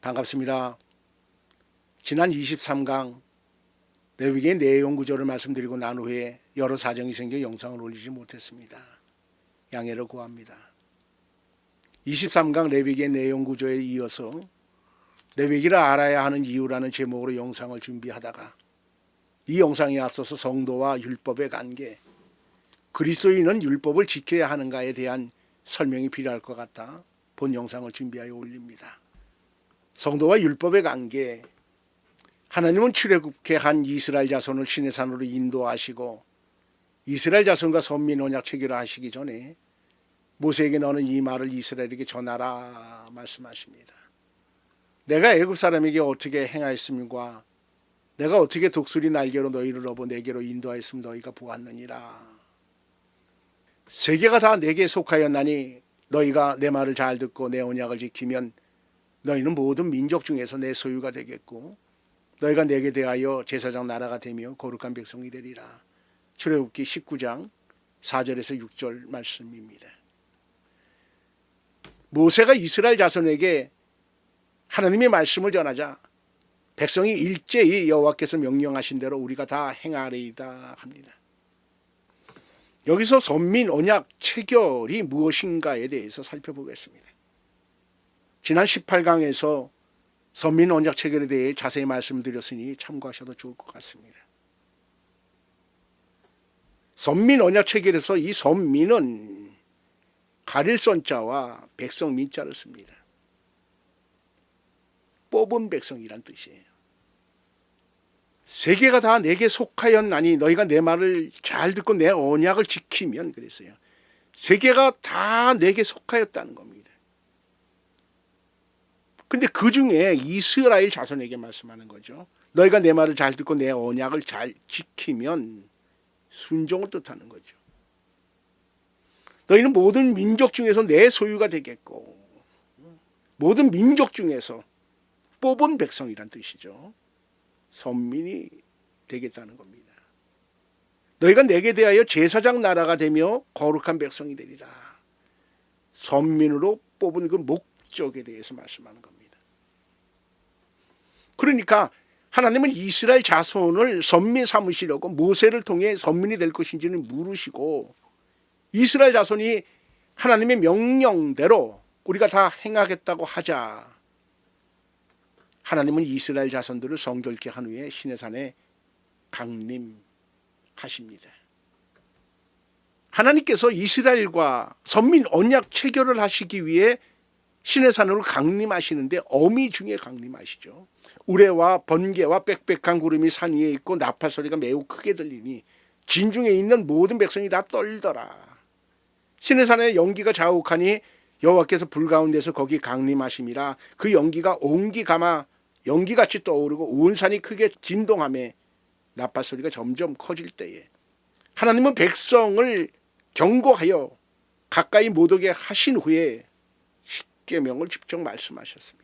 반갑습니다. 지난 23강 레위기의 내용 구조를 말씀드리고 난 후에 여러 사정이 생겨 영상을 올리지 못했습니다. 양해를 구합니다. 23강 레위기의 내용 구조에 이어서 레위기를 알아야 하는 이유라는 제목으로 영상을 준비하다가 이 영상에 앞서서 성도와 율법의 관계, 그리스도인은 율법을 지켜야 하는가에 대한 설명이 필요할 것 같아 본 영상을 준비하여 올립니다. 성도와 율법의 관계 하나님은 출애굽케 한 이스라엘 자손을 신의 산으로 인도하시고 이스라엘 자손과 선민 언약 체결을 하시기 전에 모세에게 너는 이 말을 이스라엘에게 전하라 말씀하십니다. 내가 애굽 사람에게 어떻게 행하였음과 내가 어떻게 독수리 날개로 너희를 업어 내게로 인도하였음 너희가 보았느니라. 세계가 다 내게 속하였나니 너희가 내 말을 잘 듣고 내 언약을 지키면 너희는 모든 민족 중에서 내 소유가 되겠고 너희가 내게 대하여 제사장 나라가 되며 거룩한 백성이 되리라. 출애굽기 19장 4절에서 6절 말씀입니다. 모세가 이스라엘 자손에게 하나님의 말씀을 전하자 백성이 일제히 여호와께서 명령하신 대로 우리가 다 행하리이다 합니다. 여기서 선민 언약 체결이 무엇인가에 대해서 살펴보겠습니다. 지난 18강에서 선민 언약 체결에 대해 자세히 말씀드렸으니 참고하셔도 좋을 것 같습니다. 선민 언약 체결에서 이 선민은 가릴 선자와 백성 민자를 씁니다. 뽑은 백성이란 뜻이에요. 세계가 다 내게 속하였나니 너희가 내 말을 잘 듣고 내 언약을 지키면 그랬어요. 세계가 다 내게 속하였다는 겁니다. 근데 그 중에 이스라엘 자손에게 말씀하는 거죠. 너희가 내 말을 잘 듣고 내 언약을 잘 지키면 순종을 뜻하는 거죠. 너희는 모든 민족 중에서 내 소유가 되겠고 모든 민족 중에서 뽑은 백성이란 뜻이죠. 선민이 되겠다는 겁니다. 너희가 내게 대하여 제사장 나라가 되며 거룩한 백성이 되리라. 선민으로 뽑은 그 목적에 대해서 말씀하는 겁니다. 그러니까 하나님은 이스라엘 자손을 선민 삼으시려고 모세를 통해 선민이 될 것인지는 물으시고 이스라엘 자손이 하나님의 명령대로 우리가 다 행하겠다고 하자. 하나님은 이스라엘 자손들을 성결케 한 후에 신의 산에 강림하십니다. 하나님께서 이스라엘과 선민 언약 체결을 하시기 위해 신의 산으로 강림하시는데 어미 중에 강림하시죠. 우레와 번개와 빽빽한 구름이 산 위에 있고 나팔 소리가 매우 크게 들리니 진중에 있는 모든 백성이 다 떨더라. 신의 산에 연기가 자욱하니 여호와께서 불 가운데서 거기 강림하심이라 그 연기가 온기 감아 연기같이 떠오르고 온 산이 크게 진동함에 나팔 소리가 점점 커질 때에 하나님은 백성을 경고하여 가까이 못 오게 하신 후에 십계명을 직접 말씀하셨습니다.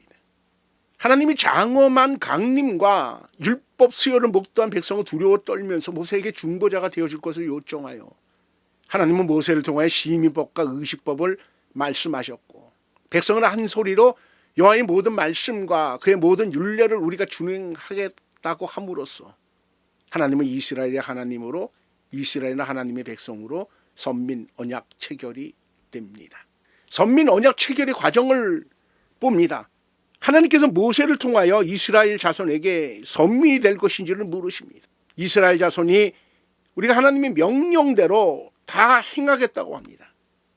하나님이 장엄한 강림과 율법 수요를 목도한 백성은 두려워 떨면서 모세에게 중보자가 되어줄 것을 요청하여 하나님은 모세를 통하여 시민법과 의식법을 말씀하셨고 백성은 한 소리로 여호와의 모든 말씀과 그의 모든 율례를 우리가 준행하겠다고 함으로써 하나님은 이스라엘의 하나님으로 이스라엘은 하나님의 백성으로 선민 언약 체결이 됩니다. 선민 언약 체결의 과정을 봅니다. 하나님께서 모세를 통하여 이스라엘 자손에게 선민이 될 것인지를 물으십니다. 이스라엘 자손이 우리가 하나님의 명령대로 다 행하겠다고 합니다.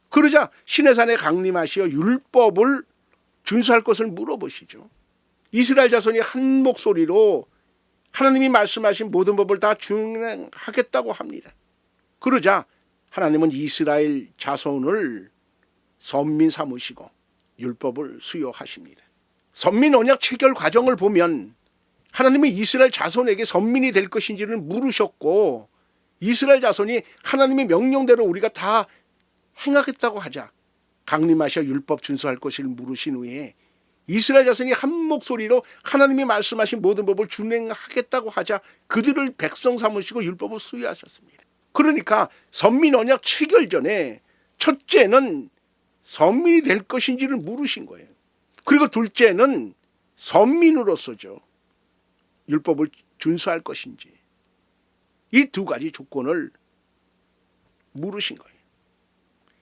그러자 시내산에 강림하시어 율법을 준수할 것을 물어보시죠. 이스라엘 자손이 한 목소리로 하나님이 말씀하신 모든 법을 다 준행하겠다고 합니다. 그러자 하나님은 이스라엘 자손을 선민 삼으시고 율법을 수여하십니다. 선민 언약 체결 과정을 보면 하나님은 이스라엘 자손에게 선민이 될 것인지를 물으셨고 이스라엘 자손이 하나님의 명령대로 우리가 다 행하겠다고 하자 강림하셔 율법 준수할 것을 물으신 후에 이스라엘 자손이 한 목소리로 하나님이 말씀하신 모든 법을 준행하겠다고 하자 그들을 백성 삼으시고 율법을 수여하셨습니다. 그러니까 선민 언약 체결 전에 첫째는 선민이 될 것인지를 물으신 거예요. 그리고 둘째는 선민으로서죠. 율법을 준수할 것인지 이 두 가지 조건을 물으신 거예요.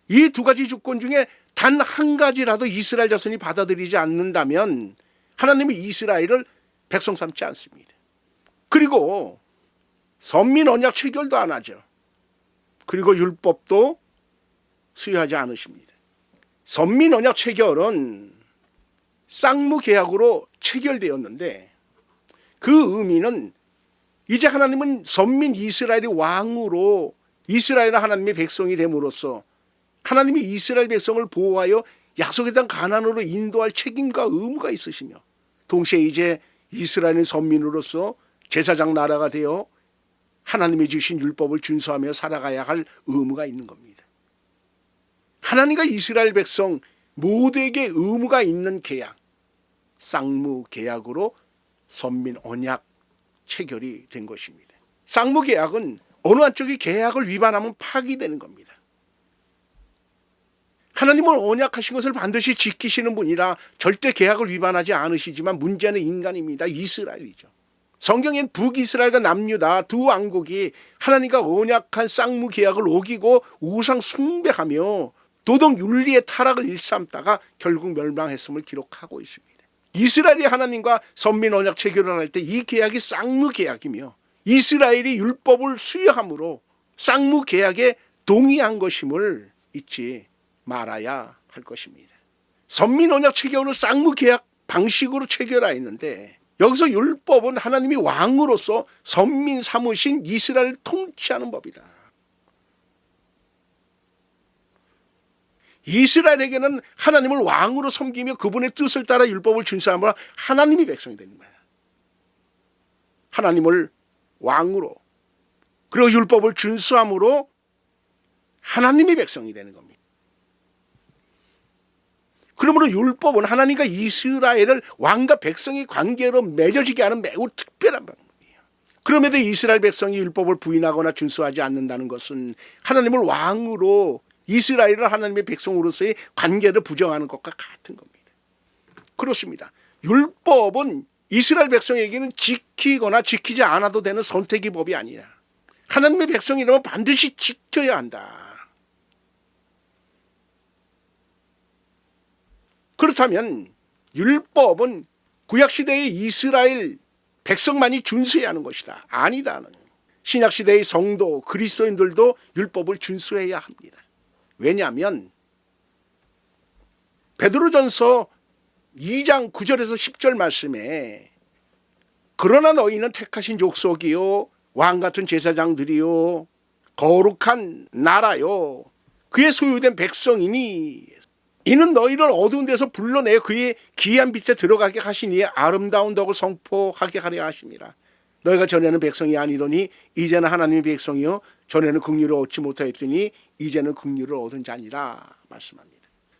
이 두 가지 조건 중에 단 한 가지라도 이스라엘 자손이 받아들이지 않는다면 하나님이 이스라엘을 백성 삼지 않습니다. 그리고 선민 언약 체결도 안 하죠. 그리고 율법도 수여하지 않으십니다. 선민 언약 체결은 쌍무 계약으로 체결되었는데 그 의미는 이제 하나님은 선민 이스라엘의 왕으로 이스라엘 하나님의 백성이 됨으로써 하나님이 이스라엘 백성을 보호하여 약속의 땅 가난으로 인도할 책임과 의무가 있으시며 동시에 이제 이스라엘의 선민으로서 제사장 나라가 되어 하나님이 주신 율법을 준수하며 살아가야 할 의무가 있는 겁니다. 하나님과 이스라엘 백성 모두에게 의무가 있는 계약, 쌍무 계약으로 선민 언약 체결이 된 것입니다. 쌍무 계약은 어느 한쪽이 계약을 위반하면 파기되는 겁니다. 하나님은 언약하신 것을 반드시 지키시는 분이라 절대 계약을 위반하지 않으시지만 문제는 인간입니다. 이스라엘이죠. 성경엔 북이스라엘과 남유다 두 왕국이 하나님과 언약한 쌍무 계약을 어기고 우상 숭배하며 도덕 윤리의 타락을 일삼다가 결국 멸망했음을 기록하고 있습니다. 이스라엘이 하나님과 선민 언약 체결을 할 때 이 계약이 쌍무 계약이며 이스라엘이 율법을 수여함으로 쌍무 계약에 동의한 것임을 잊지 말아야 할 것입니다. 선민 언약 체결을 쌍무 계약 방식으로 체결하였는데 여기서 율법은 하나님이 왕으로서 선민 삼으신 이스라엘을 통치하는 법이다. 이스라엘에게는 하나님을 왕으로 섬기며 그분의 뜻을 따라 율법을 준수함으로 하나님이 백성이 되는 거야. 하나님을 왕으로 그리고 율법을 준수함으로 하나님이 백성이 되는 겁니다. 그러므로 율법은 하나님과 이스라엘을 왕과 백성의 관계로 맺어지게 하는 매우 특별한 방법이에요. 그럼에도 이스라엘 백성이 율법을 부인하거나 준수하지 않는다는 것은 하나님을 왕으로 이스라엘을 하나님의 백성으로서의 관계를 부정하는 것과 같은 겁니다. 그렇습니다. 율법은 이스라엘 백성에게는 지키거나 지키지 않아도 되는 선택의 법이 아니라 하나님의 백성이라면 반드시 지켜야 한다. 그렇다면 율법은 구약 시대의 이스라엘 백성만이 준수해야 하는 것이다. 아니다는 신약 시대의 성도 그리스도인들도 율법을 준수해야 합니다. 왜냐하면 베드로전서 2장 9절에서 10절 말씀에 그러나 너희는 택하신 족속이요 왕 같은 제사장들이요 거룩한 나라요. 그의 소유된 백성이니 이는 너희를 어두운 데서 불러내 그의 기이한 빛에 들어가게 하시니 아름다운 덕을 선포하게 하려 하심이라 너희가 전에는 백성이 아니더니 이제는 하나님의 백성이요 전에는 긍휼을 얻지 못하였더니 이제는 긍휼을 얻은 자니라 말씀합니다.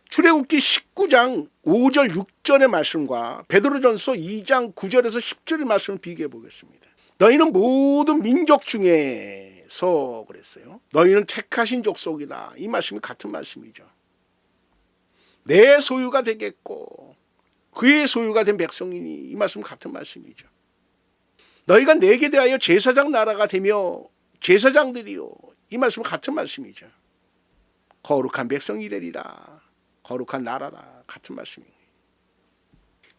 출애굽기 19장 5절 6절의 말씀과 베드로전서 2장 9절에서 10절의 말씀을 비교해 보겠습니다. 너희는 모든 민족 중에서 그랬어요. 너희는 택하신 족속이다. 이 말씀이 같은 말씀이죠. 내 소유가 되겠고 그의 소유가 된 백성이니 이 말씀 같은 말씀이죠. 너희가 내게 대하여 제사장 나라가 되며 제사장들이요 이 말씀은 같은 말씀이죠. 거룩한 백성이 되리라. 거룩한 나라다. 같은 말씀이에요.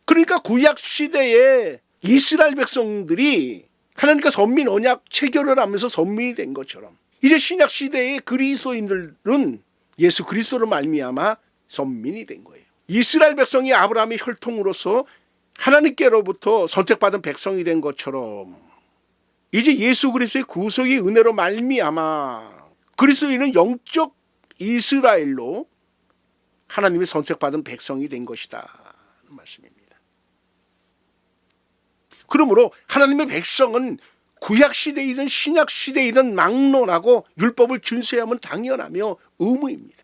그러니까 구약 시대에 이스라엘 백성들이 하나님과 선민 언약 체결을 하면서 선민이 된 것처럼 이제 신약 시대의 그리스도인들은 예수 그리스도로 말미암아 선민이 된 거예요. 이스라엘 백성이 아브라함의 혈통으로서 하나님께로부터 선택받은 백성이 된 것처럼 이제 예수 그리스도의 구속의 은혜로 말미암아 그리스도인은 영적 이스라엘로 하나님이 선택받은 백성이 된 것이다 말씀입니다. 그러므로 하나님의 백성은 구약 시대이든 신약 시대이든 막론하고 율법을 준수해야만 당연하며 의무입니다.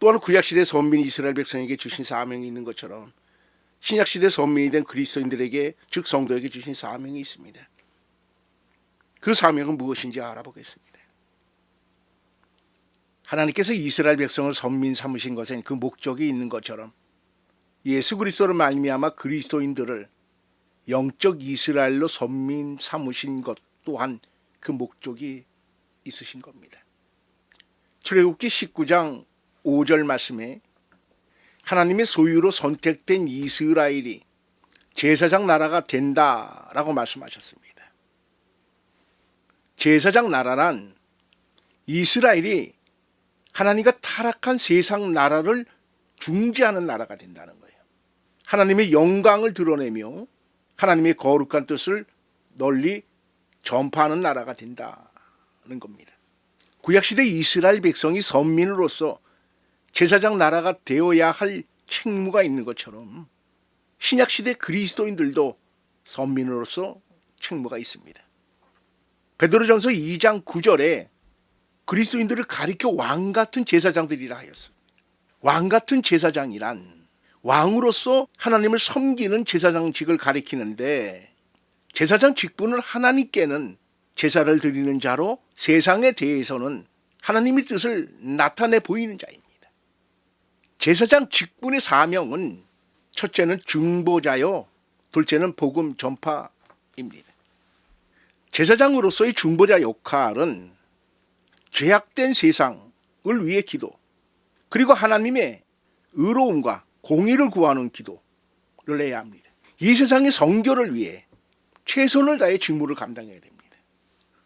또한 구약 시대 선민 이스라엘 백성에게 주신 사명이 있는 것처럼 신약 시대 선민이 된 그리스도인들에게 즉 성도에게 주신 사명이 있습니다. 그 사명은 무엇인지 알아보겠습니다. 하나님께서 이스라엘 백성을 선민 삼으신 것엔 그 목적이 있는 것처럼 예수 그리스도로 말미암아 그리스도인들을 영적 이스라엘로 선민 삼으신 것 또한 그 목적이 있으신 겁니다. 출애굽기 19장 5절 말씀에 하나님의 소유로 선택된 이스라엘이 제사장 나라가 된다라고 말씀하셨습니다. 제사장 나라란 이스라엘이 하나님과 타락한 세상 나라를 중재하는 나라가 된다는 거예요. 하나님의 영광을 드러내며 하나님의 거룩한 뜻을 널리 전파하는 나라가 된다는 겁니다. 구약시대 이스라엘 백성이 선민으로서 제사장 나라가 되어야 할 책무가 있는 것처럼 신약시대 그리스도인들도 선민으로서 책무가 있습니다. 베드로전서 2장 9절에 그리스도인들을 가리켜 왕 같은 제사장들이라 하였습니다. 왕 같은 제사장이란 왕으로서 하나님을 섬기는 제사장직을 가리키는데 제사장 직분은 하나님께는 제사를 드리는 자로 세상에 대해서는 하나님의 뜻을 나타내 보이는 자입니다. 제사장 직분의 사명은 첫째는 중보자요, 둘째는 복음 전파입니다. 제사장으로서의 중보자 역할은 죄악된 세상을 위해 기도, 그리고 하나님의 의로움과 공의를 구하는 기도를 해야 합니다. 이 세상의 성교를 위해 최선을 다해 직무를 감당해야 됩니다.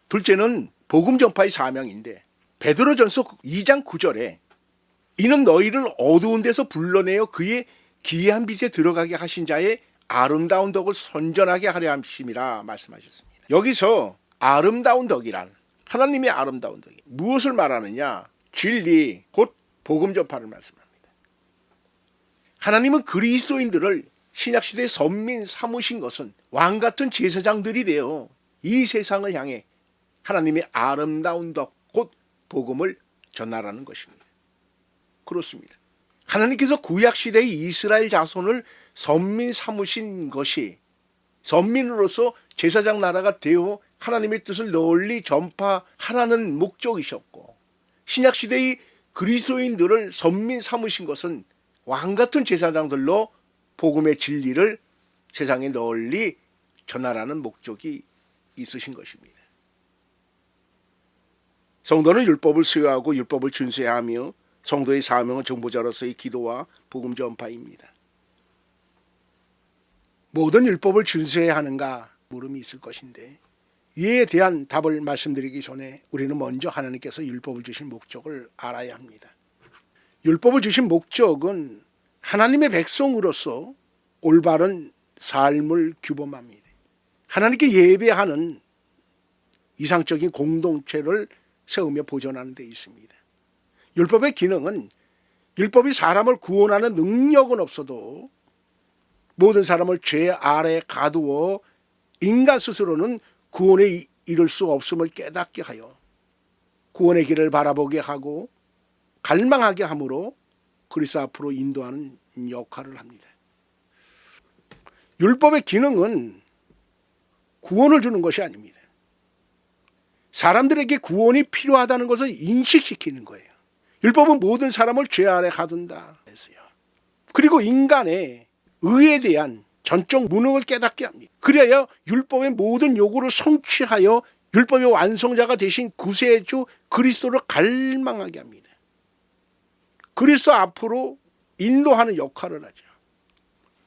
둘째는 복음 전파의 사명인데 베드로전서 2장 9절에 이는 너희를 어두운 데서 불러내어 그의 기이한 빛에 들어가게 하신 자의 아름다운 덕을 선전하게 하려 함심이라 말씀하셨습니다. 여기서 아름다운 덕이란 하나님의 아름다운 덕이 무엇을 말하느냐? 진리 곧 복음 전파를 말씀합니다. 하나님은 그리스도인들을 신약 시대 선민 삼으신 것은 왕 같은 제사장들이 되어 이 세상을 향해 하나님의 아름다운 덕 곧 복음을 전하라는 것입니다. 그렇습니다. 하나님께서 구약 시대의 이스라엘 자손을 선민 삼으신 것이 선민으로서 제사장 나라가 되어 하나님의 뜻을 널리 전파하라는 목적이셨고 신약 시대의 그리스도인들을 선민 삼으신 것은 왕 같은 제사장들로 복음의 진리를 세상에 널리 전하라는 목적이 있으신 것입니다. 성도는 율법을 수여하고 율법을 준수해야 하며 성도의 사명은 정보자로서의 기도와 복음 전파입니다. 모든 율법을 준수해야 하는가 물음이 있을 것인데 이에 대한 답을 말씀드리기 전에 우리는 먼저 하나님께서 율법을 주신 목적을 알아야 합니다. 율법을 주신 목적은 하나님의 백성으로서 올바른 삶을 규범합니다. 하나님께 예배하는 이상적인 공동체를 세우며 보존하는 데 있습니다. 율법의 기능은 율법이 사람을 구원하는 능력은 없어도 모든 사람을 죄 아래 가두어 인간 스스로는 구원에 이를 수 없음을 깨닫게 하여 구원의 길을 바라보게 하고 갈망하게 함으로 그리스도 앞으로 인도하는 역할을 합니다. 율법의 기능은 구원을 주는 것이 아닙니다. 사람들에게 구원이 필요하다는 것을 인식시키는 거예요. 율법은 모든 사람을 죄 아래 가둔다. 그리고 인간의 의에 대한 전적 무능을 깨닫게 합니다. 그래야 율법의 모든 요구를 성취하여 율법의 완성자가 되신 구세주 그리스도를 갈망하게 합니다. 그리스도 앞으로 인도하는 역할을 하죠.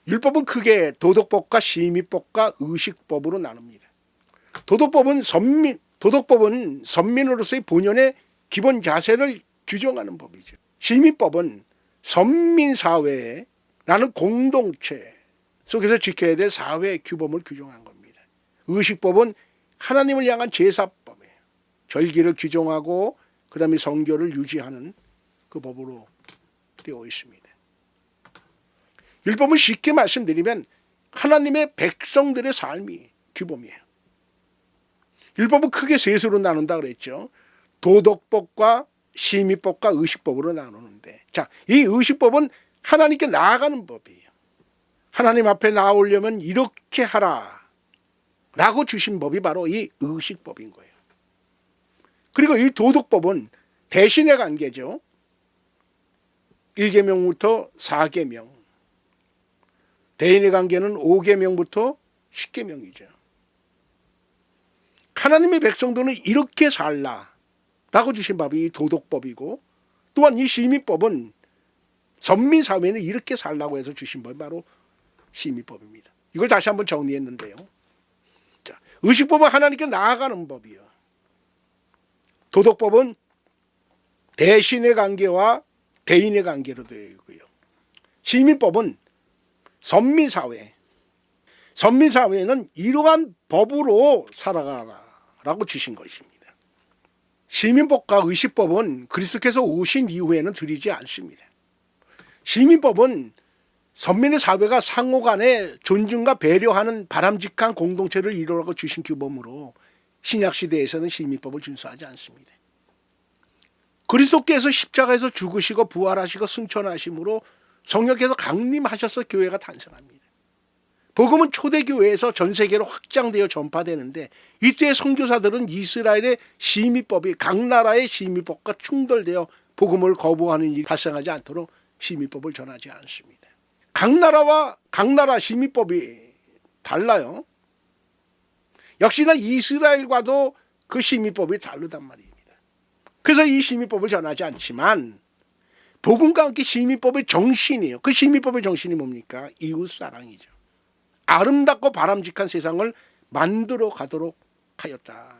율법은 크게 도덕법과 심의법과 의식법으로 나눕니다. 도덕법은 선민, 도덕법은 선민으로서의 본연의 기본 자세를 규정하는 법이죠. 심의법은 선민사회라는 공동체 속에서 지켜야 될 사회 규범을 규정한 겁니다. 의식법은 하나님을 향한 제사법이에요. 절기를 규정하고 그 다음에 성교를 유지하는 그 법으로 되어 있습니다. 율법은 쉽게 말씀드리면 하나님의 백성들의 삶이 규범이에요. 율법은 크게 셋으로 나눈다 그랬죠. 도덕법과 심의법과 의식법으로 나누는데 자, 이 의식법은 하나님께 나아가는 법이에요. 하나님 앞에 나오려면 이렇게 하라 라고 주신 법이 바로 이 의식법인 거예요. 그리고 이 도덕법은 대신의 관계죠. 1계명부터 4계명 대인의 관계는 5계명부터 10계명이죠. 하나님의 백성들은 이렇게 살라 라고 주신 법이 이 도덕법이고 또한 이 시민법은 선민 사회는 이렇게 살라고 해서 주신 법이 바로 시민법입니다. 이걸 다시 한번 정리했는데요. 자, 의식법은 하나님께 나아가는 법이요. 도덕법은 대신의 관계와 대인의 관계로 되어 있고요. 시민법은 선민사회. 선민사회는 이러한 법으로 살아가라라고 주신 것입니다. 시민법과 의식법은 그리스도께서 오신 이후에는 드리지 않습니다. 시민법은 선민의 사회가 상호 간에 존중과 배려하는 바람직한 공동체를 이루라고 주신 규범으로 신약 시대에서는 시민법을 준수하지 않습니다. 그리스도께서 십자가에서 죽으시고 부활하시고 승천하심으로 성령께서 강림하셔서 교회가 탄생합니다. 복음은 초대교회에서 전 세계로 확장되어 전파되는데 이때 선교사들은 이스라엘의 시민법이 각 나라의 시민법과 충돌되어 복음을 거부하는 일이 발생하지 않도록 시민법을 전하지 않습니다. 각 나라와 각 나라 시민법이 달라요. 역시나 이스라엘과도 그 시민법이 다르단 말입니다. 그래서 이 시민법을 전하지 않지만 복음과 함께 시민법의 정신이에요. 그 시민법의 정신이 뭡니까? 이웃 사랑이죠. 아름답고 바람직한 세상을 만들어 가도록 하였다.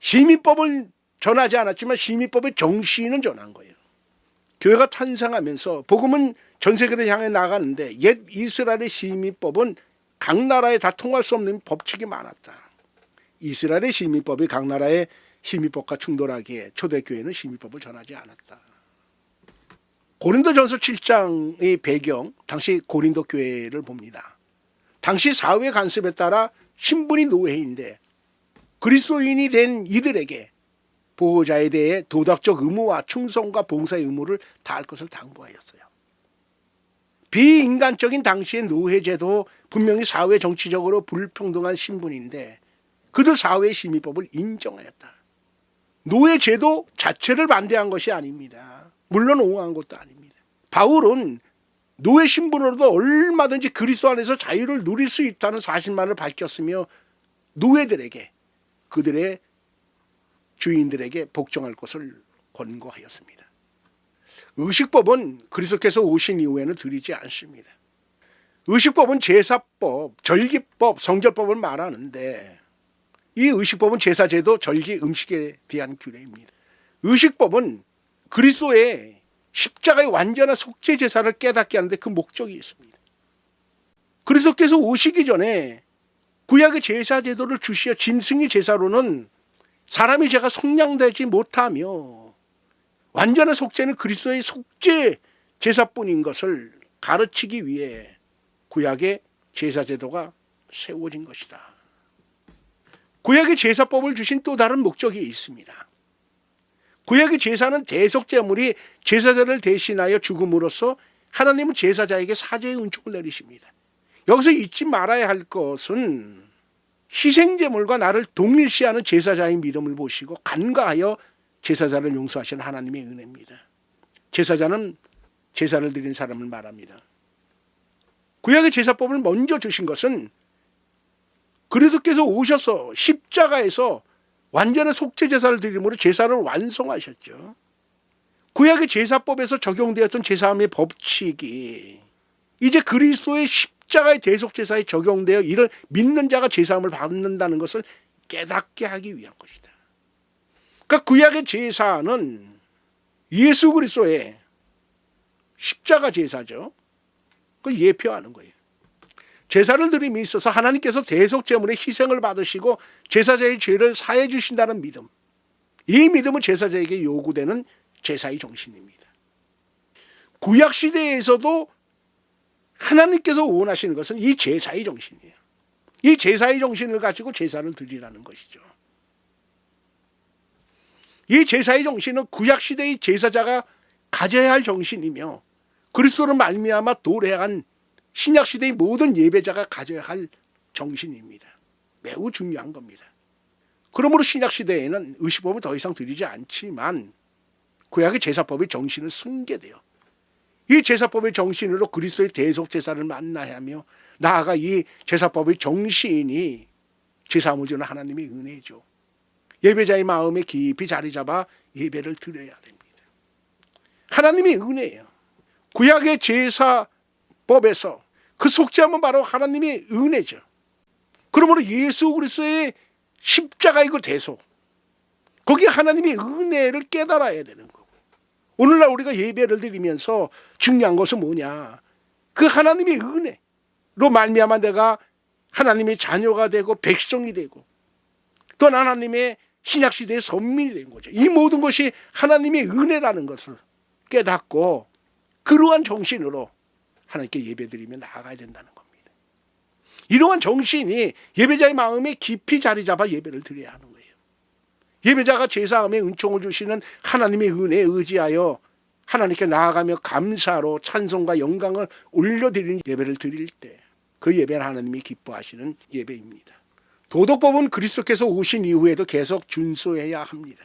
시민법을 전하지 않았지만 시민법의 정신은 전한 거예요. 교회가 탄생하면서 복음은 전 세계를 향해 나가는데 옛 이스라엘의 시민법은 각 나라에 다 통할 수 없는 법칙이 많았다. 이스라엘의 시민법이 각 나라의 시민법과 충돌하기에 초대교회는 시민법을 전하지 않았다. 고린도전서 7장의 배경, 당시 고린도 교회를 봅니다. 당시 사회 간섭에 따라 신분이 노예인데 그리스도인이 된 이들에게 보호자에 대해 도덕적 의무와 충성과 봉사의 의무를 다할 것을 당부하였어요. 비인간적인 당시의 노예제도 분명히 사회 정치적으로 불평등한 신분인데 그들 사회의 심의법을 인정하였다. 노예제도 자체를 반대한 것이 아닙니다. 물론 옹호한 것도 아닙니다. 바울은 노예 신분으로도 얼마든지 그리스도 안에서 자유를 누릴 수 있다는 사실만을 밝혔으며 노예들에게 그들의 주인들에게 복종할 것을 권고하였습니다. 의식법은 그리스도께서 오신 이후에는 드리지 않습니다. 의식법은 제사법, 절기법, 성결법을 말하는데 이 의식법은 제사제도, 절기, 음식에 대한 규례입니다. 의식법은 그리스도의 십자가의 완전한 속죄 제사를 깨닫게 하는데 그 목적이 있습니다. 그리스도께서 오시기 전에 구약의 제사 제도를 주시어 짐승의 제사로는 사람이 제가 속량되지 못하며 완전한 속죄는 그리스도의 속죄 제사뿐인 것을 가르치기 위해 구약의 제사 제도가 세워진 것이다. 구약의 제사법을 주신 또 다른 목적이 있습니다. 구약의 제사는 대속 제물이 제사자를 대신하여 죽음으로써 하나님은 제사자에게 사죄의 은총을 내리십니다. 여기서 잊지 말아야 할 것은 희생 제물과 나를 동일시하는 제사자의 믿음을 보시고 간과하여 제사자를 용서하시는 하나님의 은혜입니다. 제사자는 제사를 드린 사람을 말합니다. 구약의 제사법을 먼저 주신 것은 그리스도께서 오셔서 십자가에서 완전한 속죄 제사를 드림으로 제사를 완성하셨죠. 구약의 제사법에서 적용되었던 제사함의 법칙이 이제 그리스도의 십자가의 대속 제사에 적용되어 이를 믿는 자가 제사함을 받는다는 것을 깨닫게 하기 위한 것이다. 그러니까 구약의 제사는 예수 그리스도의 십자가 제사죠. 그 예표하는 거예요. 제사를 드림에 있어서 하나님께서 대속 제물의 희생을 받으시고 제사자의 죄를 사해 주신다는 믿음. 이 믿음은 제사자에게 요구되는 제사의 정신입니다. 구약 시대에서도 하나님께서 원하시는 것은 이 제사의 정신이에요. 이 제사의 정신을 가지고 제사를 드리라는 것이죠. 이 제사의 정신은 구약 시대의 제사자가 가져야 할 정신이며 그리스도를 말미암아 도래한 신약 시대의 모든 예배자가 가져야 할 정신입니다. 매우 중요한 겁니다. 그러므로 신약 시대에는 의식법을 더 이상 드리지 않지만 구약의 제사법의 정신은 승계돼요. 이 제사법의 정신으로 그리스도의 대속 제사를 만나야 하며 나아가 이 제사법의 정신이 제사함을 주는 하나님의 은혜죠. 예배자의 마음에 깊이 자리 잡아 예배를 드려야 됩니다. 하나님의 은혜예요. 구약의 제사법에서 그 속죄함은 바로 하나님의 은혜죠. 그러므로 예수 그리스도의 십자가이고 대속 거기 하나님의 은혜를 깨달아야 되는 거고 오늘날 우리가 예배를 드리면서 중요한 것은 뭐냐 그 하나님의 은혜로 말미암아 내가 하나님의 자녀가 되고 백성이 되고 또 하나님의 신약 시대의 선민이 된 거죠. 이 모든 것이 하나님의 은혜라는 것을 깨닫고 그러한 정신으로 하나님께 예배드리며 나아가야 된다는 겁니다. 이러한 정신이 예배자의 마음에 깊이 자리 잡아 예배를 드려야 하는 거예요. 예배자가 제사함에 은총을 주시는 하나님의 은혜에 의지하여 하나님께 나아가며 감사로 찬송과 영광을 올려드리는 예배를 드릴 때 그 예배는 하나님이 기뻐하시는 예배입니다. 도덕법은 그리스도께서 오신 이후에도 계속 준수해야 합니다.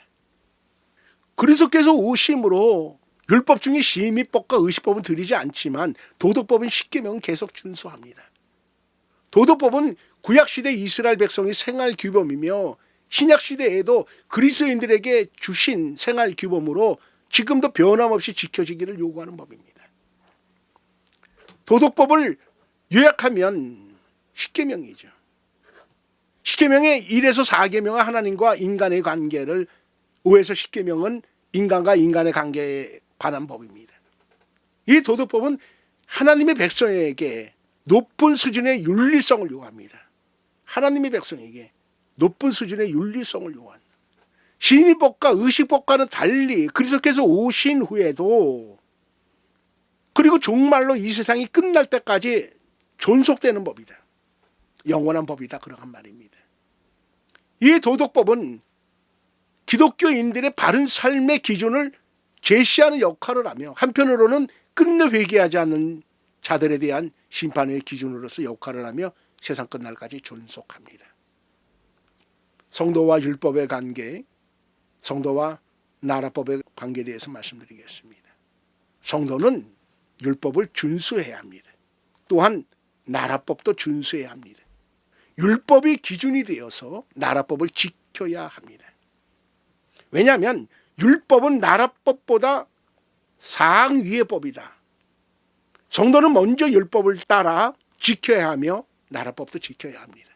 그리스도께서 오심으로 율법 중에 심의법과 의식법은 드리지 않지만 도덕법은 십계명은 계속 준수합니다. 도덕법은 구약 시대 이스라엘 백성의 생활 규범이며 신약 시대에도 그리스도인들에게 주신 생활 규범으로 지금도 변함없이 지켜지기를 요구하는 법입니다. 도덕법을 요약하면 십계명이죠. 십계명의 1에서 4계명은 하나님과 인간의 관계를 5에서 10계명은 인간과 인간의 관계에 관한 법입니다. 이 도덕법은 하나님의 백성에게 높은 수준의 윤리성을 요구합니다. 하나님의 백성에게 높은 수준의 윤리성을 요구한다. 신의법과 의식법과는 달리 그리스도께서 오신 후에도 그리고 정말로 이 세상이 끝날 때까지 존속되는 법이다. 영원한 법이다. 그러한 말입니다. 이 도덕법은 기독교인들의 바른 삶의 기준을 제시하는 역할을 하며 한편으로는 끝내 회개하지 않는 자들에 대한 심판의 기준으로서 역할을 하며 세상 끝날까지 존속합니다. 성도와 율법의 관계, 성도와 나라법의 관계에 대해서 말씀드리겠습니다. 성도는 율법을 준수해야 합니다. 또한 나라법도 준수해야 합니다. 율법이 기준이 되어서 나라법을 지켜야 합니다. 왜냐하면 율법은 나라법보다 상 위의 법이다. 성도는 먼저 율법을 따라 지켜야 하며 나라법도 지켜야 합니다.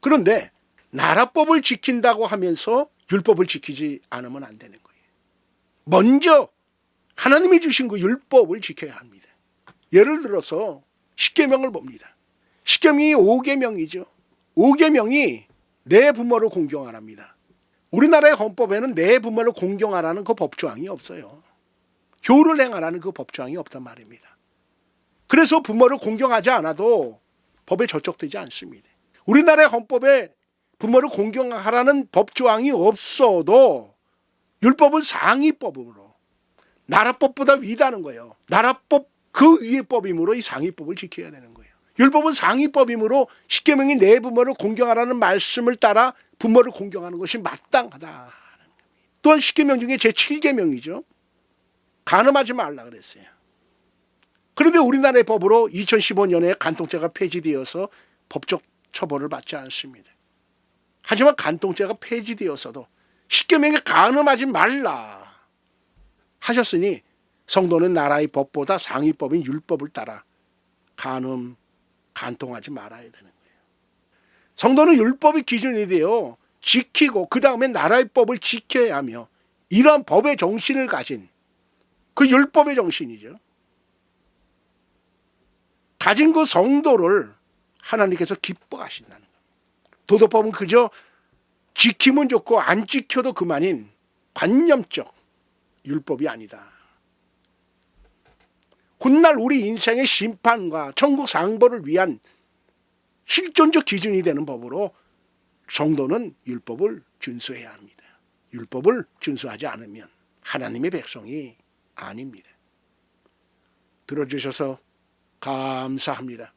그런데 나라법을 지킨다고 하면서 율법을 지키지 않으면 안 되는 거예요. 먼저 하나님이 주신 그 율법을 지켜야 합니다. 예를 들어서 십계명을 봅니다. 십계명이 5계명이죠. 5계명이 내 부모를 공경하랍니다. 우리나라의 헌법에는 내 부모를 공경하라는 그 법조항이 없어요. 교를 행하라는 그 법조항이 없단 말입니다. 그래서 부모를 공경하지 않아도 법에 저촉되지 않습니다. 우리나라의 헌법에 부모를 공경하라는 법조항이 없어도 율법은 상위법으로 나라법보다 위다는 거예요. 나라법 그 위의 법이므로 이 상위법을 지켜야 되는 거예요. 율법은 상위법이므로 십계명이 내 부모를 공경하라는 말씀을 따라 부모를 공경하는 것이 마땅하다. 또한 십계명 중에 제 7계명이죠. 간음하지 말라 그랬어요. 그런데 우리나라의 법으로 2015년에 간통죄가 폐지되어서 법적 처벌을 받지 않습니다. 하지만 간통죄가 폐지되었어도 십계명에 간음하지 말라 하셨으니 성도는 나라의 법보다 상위법인 율법을 따라 간음, 간통하지 말아야 되는 거예요. 성도는 율법이 기준이 되어 지키고 그 다음에 나라의 법을 지켜야 하며 이러한 법의 정신을 가진 그 율법의 정신이죠. 가진 그 성도를 하나님께서 기뻐하신다는 거예요. 도덕법은 그저 지키면 좋고 안 지켜도 그만인 관념적 율법이 아니다. 훗날 우리 인생의 심판과 천국 상보를 위한 실존적 기준이 되는 법으로 성도는 율법을 준수해야 합니다. 율법을 준수하지 않으면 하나님의 백성이 아닙니다. 들어주셔서 감사합니다.